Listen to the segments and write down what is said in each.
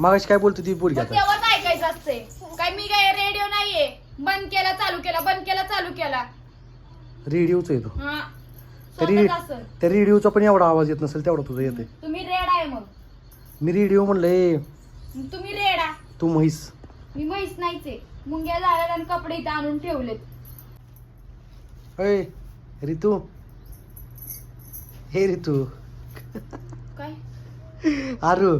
मागाशी काय बोलतो ती पोरगी आता? तेव्हाच ऐकायचं असते काय मी काय रेडिओ नाहीये. बंद केला चालू केला बंद केला चालू केला. रेडिओचा येतो हा. तरी स्वतःच असेल त्या रेडिओचा पण एवढा आवाज येत नसेल तेवढा तुझा येते तुम्ही रेड आहे मग. मी रेडिओ म्हणलंय. तुम्ही रेडा तू म्हैस. मी म्हैस नाहीच. मुंग्या झाल्या आणि कपडे इथं आणून ठेवलेत. अय रितू. हे रितू. काय? आरू.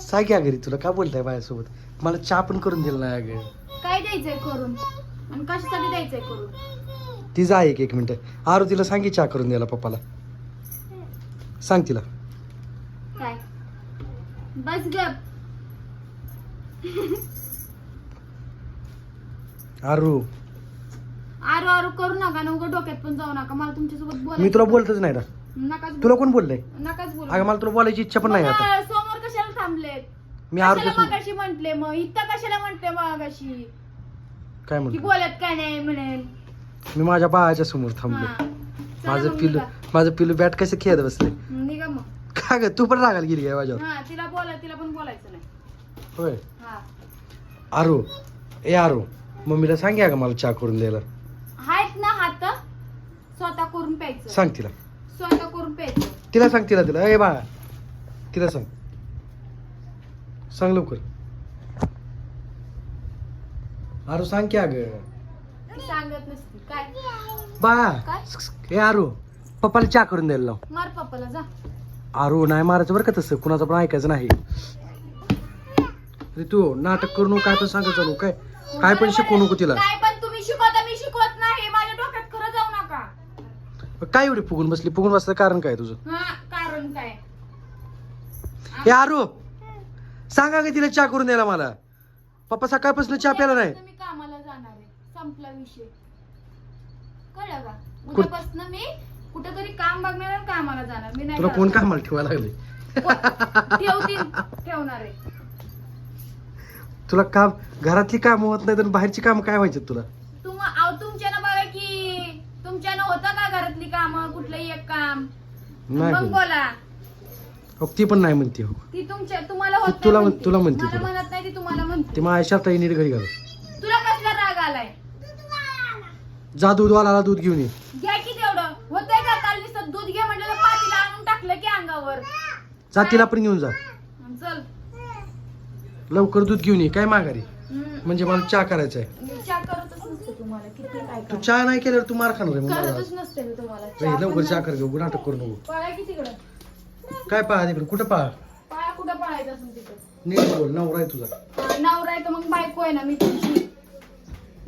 सांग की अगं रे तुला काय बोलताय माझ्यासोबत मला चहा पण करून दिला नाही अगं. काय द्यायचंय करून? आणि कशासाठी द्यायचंय करून? तिचा आहे एक एक मिनिट. आरू तिला सांगी चहा करून द्यायला पप्पाला. सांग तिला. काय? बस गप. आरू. आरू आरू करू नका. ना उगा डोक्यात पण जाऊ नका. मला तुमच्यासोबत मी बोलायचं तुला बोलतच नाही ना. नकाच तुला कोण बोललंय? बोलू. नकाच बोलू. अगं मला तुला बोलायची इच्छा पण नाही आता. समोर थांबलेत. मी कशाला मगाशी म्हंटले मग? इथं कशाला म्हंटले मगाशी? काय की म्हणतो बोलत काय नाही म्हणेल मी माझ्या बाळाच्या समोर थांबलो. हा. चला माझं मग पिलू निघा. माझं पिलू बॅट कसं खेळत बसले? निघा मग. का ग? तू पण रागायला गेली काय माझ्यावर? हा तिला बोला तिला पण बोलायचं नाही. होय. हा. आरू. ए आरू. मम्मीला सांग्या का मला चहा करून द्यायला. आहेत ना हात? स्वतः करून प्यायचं. सांग तिला. स्वतः करून प्यायचं. तिला सांग तिला तिला. ए बाळा. तिला सांग. सांग लवकर. आरू सांग की अग. सांगत नसती. काय? बाळा काय? ए आरू पप्पाला चहा करून द्यायला लाव. मार पप्पाला जा. आरू नाही मारायचं बरं का तसं? कुणाचं पण ऐकायचं नाही. अरे तू नाटक करू नको काय पण सांगत जाऊ काय? काय पण शिकवू नको तिला. काय पण तुम्ही शिकवता मी शिकवत नाही. माझ्या डोक्यात खरं जाऊ नका. काय एवढी फुगून बसली? फुगून बसलं कारण काय तुझं? हा कारण काय? आरू. सांगा का तिला चहा करून द्यायला मला. पप्पा सकाळपासून चहा प्याला नाही. मी कामाला जाणार आहे. संपला विषय. कळलं का? कुठ- उद्यापासून मी कुठेतरी काम बघणार आणि कामाला जाणार. मी नाही तुला कोण. कामाला ठेवायला लागले? ठेवतील. ठेवणार आहे. तुला काम घरातली कामं होत नाही तर बाहेरची कामं काय व्हायची तुला? तुम अहो तुमच्यानं बघा की तुमच्यानं होतं का घरातली कामं? कुठलंही एक काम? नाही. मग. बोला. हो, ती पण नाही म्हणते हो ती तुमच्या तुम्हाला होत तुला नाही तुला म्हणते मला तुला. म्हणत नाही ती तुम्हाला म्हणते. ते माझ्या शर्टाई नीट घरी घाल. तुला कसला राग आलाय? जा दूधवाला दूध घेऊन ये. घ्या की तेवढं. होतंय का? काल नुसतं दूध घे म्हटलं तर पातीला आणून टाकलं की अंगावर. जा तिला पण घेऊन जा. चल. लवकर दूध घेऊन ये. काय माघारी? हम्म. म्हणजे मला चहा करायचा आहे. मी चहा करतच नसते तुम्हाला. किती काय तू. चहा नाही केल्यावर तू मार खाणार आहे मग मला. करतच आज. नसते मी तुम्हाला. ए, चहा लवकर पण चहा नाही. कर घेऊ नाटक करू नको. पळा की तिकडं. काय पहा तिकडे? कुठं पहा पाया कुठं पळायचं असून नीट बोल नवरा आहे तुझा. नवरा आहे तर मग बायको आहे ना मी तुमची.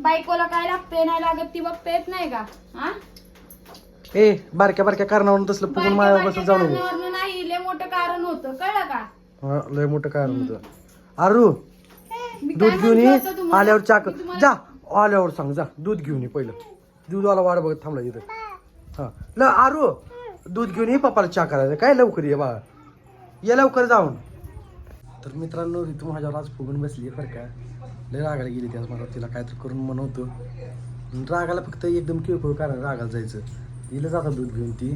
बायकोला काय लागतंय नाही लागत ती बघता येत नाही का? हा? ए बारक्या बारक्या कारणावरून तसलं फुगून माझ्या जाऊ नको कारणावरनं नाही लय मोठं कारण होतं कळलं का? हा, लय मोठं कारण होतं. आरू मी दूध काय घेऊन ये म्हणते होतं तुम्हाला? आल्यावर मी तुम्हाला- जा आल्यावर सांग जा. दूध घेऊन ये पहिलं. दूधवाला वाट बघत थांबला इथं. हा. ल आरू. दूध घेऊन ये पप्पाला चहा करायचं काय लवकर ये बाळा ये लवकर जाऊन. तर मित्रांनो ऋतू माझ्यावर आज फुगून बसली आहे बरं का. लय रागाला गेली त्याच मला. तिला काहीतरी करून म्हणवतो रागाला फक्त एकदम किळकोळ कारण रागाला जायचं. तिला जाता दूध घेऊन ती.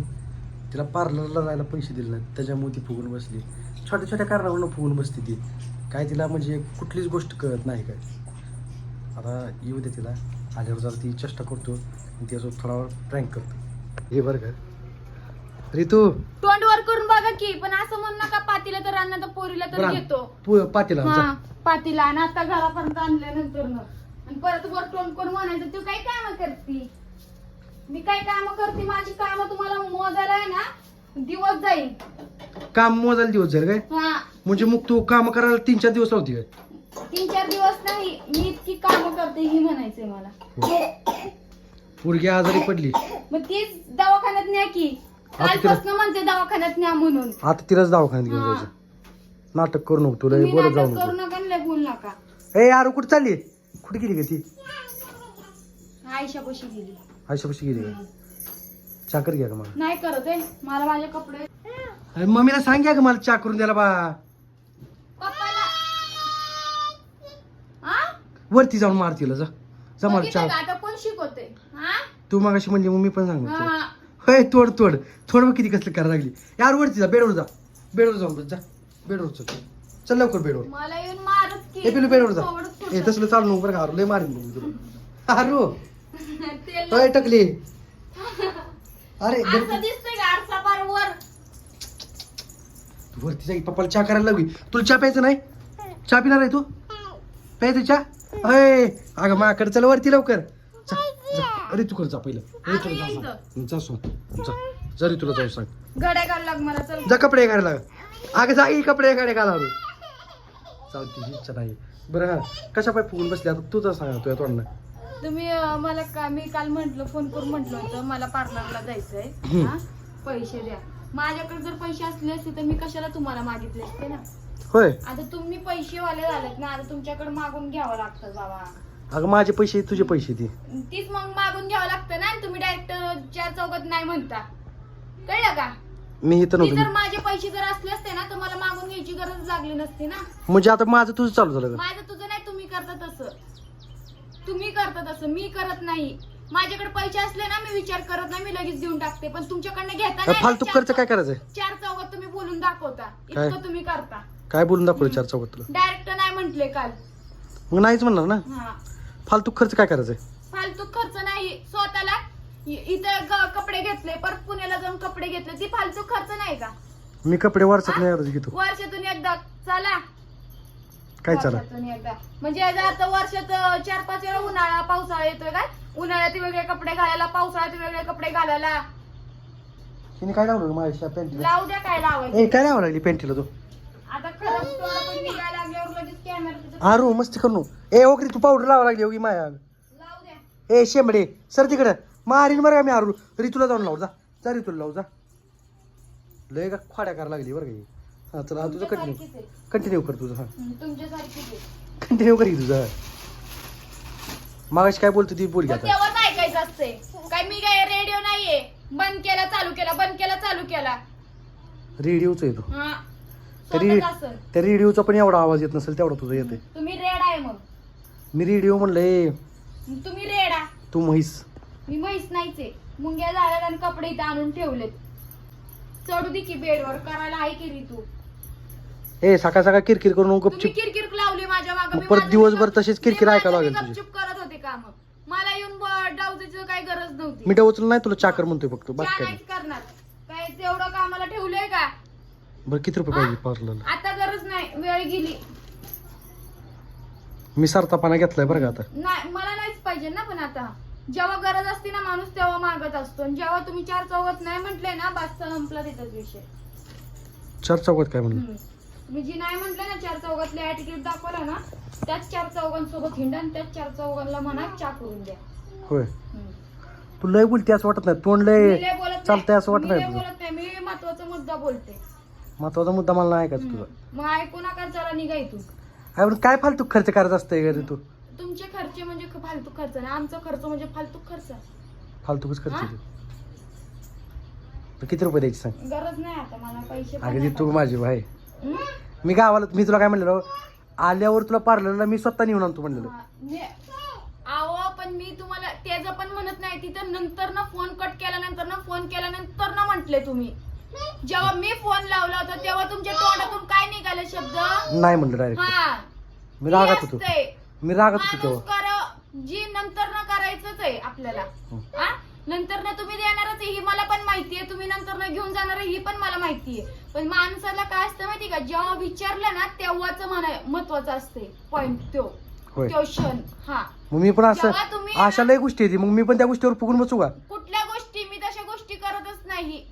तिला पार्लरला जायला पैसे दिले नाहीत. त्याच्यामुळे ती फुगून बसली. छोट्या छोट्या कारणावरून फुगून बसते ती. काय तिला म्हणजे कुठलीच गोष्ट कळत नाही काय. आता येऊ दे तिला. आल्यावर जरा ती चेष्टा करतो. आणि त्यासोबत थोडा प्रँक करतो. हे बरं का. रितू. तोंड वर करून बघा की पण असं म्हणू नका पातीला तर आणणार तर पोरीला तर घेतो. पातेला हा. पातीला. आणि आता घरापर्यंत आणल्यानंतर आणि परत वर तोंड करून म्हणायचं तू काय काम करती? मी काय काम करते? माझी काम तुम्हाला मोजायला आहे ना दिवस जाईल. काम मोजायला दिवस झाले काय? हा. म्हणजे मग तू काम करायला तीन चार दिवस लावते तीन चार दिवस नाही मी इतकी काम करते ही म्हणायचंय मला. पोरगी आजारी पडली. मग तीच दवाखान्यात न्या की. आता तिला- कालपासून म्हणते दवाखान्यात न्या म्हणून. आता तिलाच दवाखान्यात घेऊन हा. जायचं. नाटक करू नको तुला तुम्ही बोलत जाऊ करू नको. नका आणि लय बोलू नका. ए यार कुठे चालली? कुठे गेली का ती? आयशापाशी गेली. आयुष्यापाशी गेली का? चाकर घ्या का मला? नाही करत आहे. मला माझे कपडे अरे मम्मीला सांग्या का मला चहा करून द्यायला बा. पप्पाला हा? वरती जाऊन मार तिला जा. जा मला बघितलं का? चहा आता कोण शिकवते हा तू मागाशी म्हणजे मम्मी पण सांग हा. होय तोड तोड. थोड बघ किती कसलं करायला लागली. यार वरती जा बेडवर जा. बेडवर जाऊन बस जा. बेडवर चल. चल लवकर बेडवर. मला येऊन मारच की. हे पिलू बेडवर जा. हे तसलं चालू नको बरं का आरू लय मारीन बघ तुला. तेल. होय टकली. अरे असं गणपती- दिसतंय का आरसा पार वर तू वरती जाई पप्पाला चहा करायला लागली तुला चहा प्यायचं नाही? चहा पिणार आहे तू? प्यायचं चहा? अय अगं माझ्याकडे चल वरती लवकर. अरे तू कर जा पहिलं. अरे तुला अगं, जा सांग. जा जा. जरी तुला जाऊ सांग. गड्या घाल लाग मला चल. जा कपडे लाग. अगं जा ही कपडे गाडे घाला आलो जाऊ तिची इच्छा नाही. बरं हा. कशा पाय फुगून बसली आता? तू तर सांगा तुझ्या तोंडनं. तुम्ही अं, मला का मी काल म्हंटल फोन करून म्हंटल होतं मला पार्लरला जायचंय. हम्म. हा? पैसे द्या. माझ्याकडे जर पैसे असले असते तर मी कशाला तुम्हाला मागितले असते ना? होय. आता तुम्ही पैसेवाले झालेत ना आता तुमच्याकडे मागून घ्यावं लागतं बाबा अगं माझे पैसे तुझे पैसे दे तीच मग मागून घ्यावं लागतं ना तुम्ही डायरेक्ट चार चौकात नाही म्हणता. कळलं का? मी इथं ती जर नव्हतो माझे पैसे जर असले असते ना तर मला मागून घ्यायची गरज लागली नसती ना. म्हणजे आता माझं तुझं चालू झालं का? माझं तुझं नाही तुम्ही करता तसं. तुम्ही करता तसं. मी करत नाही. माझ्याकडे पैसे असले ना मी विचार करत नाही मी लगेच देऊन टाकते. पण तुमच्याकडनं घेता अरे नाही फालतू ना, खर्च चार काय करायचंय? चौ- चार चौकात तुम्ही बोलून दाखवता. काय? इतकं तुम्ही करता. काय बोलून दाखवलं चार चौकात तुला? डायरेक्ट नाही म्हंटले काल. मग नाहीच म्हणणार ना? हा. फालतू खर्च काय करायचंय? फालतू खर्च नाही. स्वतःला इ- इथं ग- कपडे घेतले परत पुण्याला जाऊन कपडे घेतले. ती फालतू खर्च नाही का? मी कपडे वारसात नाही आता घेतो. वर्षातून एकदा. चला. काय चाला? वर्षातून एकदा. म्हणजे याचा अर्थ वर्षात अं, चार पाच वेळा उन्हाळा पावसाळा येतोय काय? उन्हाळ्यात वेगळे कपडे घालायला पावसाळ्यात वेगळे कपडे घालायला. तिने काय लावलं माझ्या पेंटीला लावू द्या काय लावायचं. ए काय लावा लागली पेंटीला तू? आता खरंच तोंडातून निघायला लागल्यावर लगेच कॅमेरा आरू मस्ती करू ए ओकरी तू पावडर लावा लागली ओगी माया. ए शेंबडे सर तिकडं. मारीन बरं का मी आरू? ऋतूला जाऊन लावू जा. जा ऋतूला लावू जा. लय का खोड्या करायला लागली बरं का ही. चला तुझं कंटिन्यू. कंटिन्यू कर तुझं हा. कंटिन्यू कर की तुझं मागाशी काय बोलतो ती बोल घ्या मग तेव्हाच ऐकायचं असते. काय मी काय रेडिओ नाहीये. बंद केला चालू केला बंद केला चालू केला. रेडिओच आहे तो. हा. तरी स्वतःच असं. त्या रेडिओचा पण एवढा आवाज येत नसेल तेवढा तुझा येते तुम्ही रेड आहे मग. मी रेडिओ म्हणलं. ए तुम्ही रेडा तू म्हैस. मी म्हैस नाहीच. मुंग्या झाल्या आणि कपडे इथं आणून ठेवलेत. चढू दे की बेडवर करायला आहे की तू? ए सकाळ सकाळ किरकिर करून तुम्ही गपचिप किरकिर लावली माझ्या मग. मागे परत दिवसभर तशीच किरकिर ऐकायला लागेल तुझी. गपचूप करत होते काम मला येऊन डावतीची काही गरज नव्हती. मी डवचलं नाही तुला चाकर म्हणतोय फक्त. बाकी काय करणार. काय तेवढं कामाला ठेवलंय का नाही. बरं किती रुपये पाहिजे पार्लरला? आता गरज नाही वेळ गेली. मी सरतापाना घेतलाय बरं का आता. नाही मला नाहीच पाहिजे ना पण आता. जेव्हा गरज असते ना माणूस तेव्हा मागत असतो. आणि जेव्हा तुम्ही चार चौघात नाही म्हटले ना बस संपला तिथंच विषय. चार चौकात काय म्हणलं? हम्म. तुम्ही जी नाही म्हटलं ना चार चौघातले ऍटिट्यूड दाखवला ना त्याच चार चौघांसोबत हिंडा आणि त्याच चार चौघांना म्हणा चा करून द्या. होय. हम्म. तू लय बोलते असं वाटत नाही तोंड मी लय लय बोलत चालतंय असं. वाटत मी लय नाही बोलत नाही. मी महत्त्वाचा मुद्दा बोलते. महत्त्वाचा मुद्दा मला नाही ऐकायचा तुझा. मग ऐकू नका चला निघा इथून. काय फालतू खर्च करायचा असतंय घरी तू? तुमचे खर्च म्हणजे ख- फालतू खर्च नाही. आमचा खर्च म्हणजे फालतू खर्च. फालतूच खर्च हा? आहे तू. किती रुपये द्यायचे सांग? गरज नाही आता मला पैसे पण अगं नाही ती माझी भाई? मी गावाला मी तुला काय म्हणलेलो? आल्यावर तुला पार्लरला मी स्वतः नेऊन आणतो म्हणलेलो. हा, ने- पण मी तुम्हाला त्याचं पण म्हणत नाही. तिथं नंतर ना फोन कट केल्यानंतर ना फोन केल्यानंतर ना म्हंटले तुम्ही. जेव्हा मी फोन लावला होता तेव्हा तुमच्या तोंडातून काय निघाले शब्द? नाही म्हणलं डायरेक्ट हा. मी रागात होतो. मी रागात होतो माणूस तेव्हा. कर जी नंतर ना करायचंच आहे आपल्याला. हं. हा? नंतर ना तुम्ही देणारच आहे ही मला पण माहितीये तुम्ही नंतर ना घेऊन जाणार आहे ही पण मला माहितीये पण माणसाला काय असतं माहिती का? जेव्हा विचारलं ना तेव्हाच म्हणा महत्वाचं असते पॉइंट तो होय. तो क्षण हा. मग मी पण असं जेव्हा तुम्ही अशा लय गोष्टी येते मग मी पण त्या गोष्टीवर फुगून बसू का कुठल्या गोष्टी मी तशा गोष्टी करतच नाही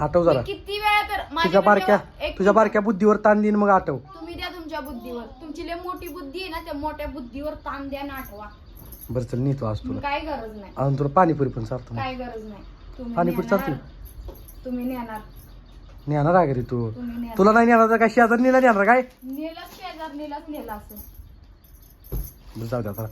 आठव जरा. किती वेळा तर तुझ्या माझ्याकडे बारक्या एक- तुझ्या बारक्या बुद्धीवर ताण देईन मग आठव. तुम्ही द्या तुमच्या बुद्धीवर. तुमची लय मोठी बुद्धी आहे ना त्या मोठ्या बुद्धीवर ताण द्या ना आठवा. बरं चल नेतो आज तुला. काय गरज नाही. अजून तुला पाणीपुरी पण सारतो काय गरज नाही. तुम्ही पाणीपुरी नेणार. तुम्ही नेणार. नेणार आहे घरी तू? तुम्ही नेणार. तुला नाही नेणार तर काय? शेजार नेला नेणार काय? नेलाच शेजार नेलाच नेला असं बरं जाऊ दे आता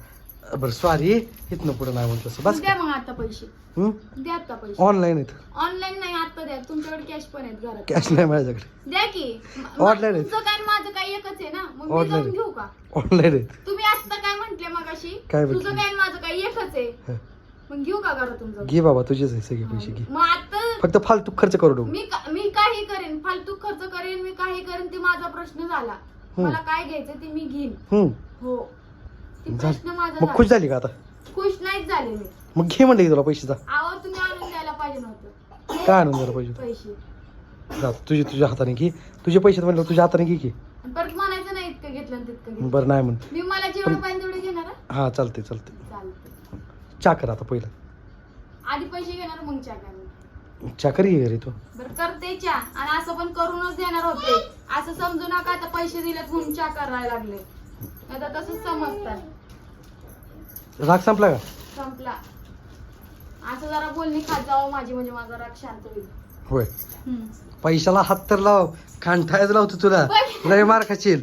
बरं सॉरी इथनं पुढं नाही म्हणत बस. द्या मग आता पैसे. हम्म द्या आता पैसे. ऑनलाईन आहेत. ऑनलाईन नाही आता द्या. तुमच्याकडे कॅश पण आहेत घरात. कॅश नाही माझ्याकडे. द्या की. म- Online आहेत. तुमचं काय आणि माझं काय एकच आहे ना? मग मी Online जाऊन आहेत. घेऊ का? ऑनलाईन आहेत. तुम्ही आता काय म्हंटले मगाशी? काय तुझं? काय आणि माझं काय एकच आहे? हं. मग घेऊ का घरातून जाऊन घे बाबा तुझेच आहे सगळे पैसे घे. मग आता फक्त फालतू खर्च करू नको. मी का- मी काही करेन. फालतू खर्च करेन मी काही करेन ते माझा प्रश्न झाला. मला काय घ्यायचं ते मी घेईन. हम्म हो. झालं. मग खुश झाला. का आता? खुश नाहीच झाले मी. मग घे म्हणलं की तुला पैसे जा आहो तुम्ही आणून द्यायला पाहिजे नव्हतं. काय आणून द्यायला पाहिजे? पैसे जा तुझे तुझ्या हाताने घे. तुझे पैसे म्हणलं तुझ्या हाताने घे की. आणि परत म्हणायचं नाही इतकं घेतलं आणि तितकं घेतलं. बरं नाही म्हण. मी मला जेवढं पाहिजे तेवढं घेणार हा? हा चालते चालते चालतं चा कर आता पहिलं. आधी पैसे घेणार मग चहा करणार. चा कर ये घरी तू. बरं करते आणि असं पण करूनच देणार होते. असं समजू नका आता पैसे दिलेत म्हणून चहा करायला लागले. आता तसंच समजतात. राग संपला का? संपला. असं जरा बोलणी खात जावं माझी म्हणजे माझा राग शांत होईल. होय. हम्म. पैशाला हात तर लाव कांठायच लावतो तुला. लय मार खाशील.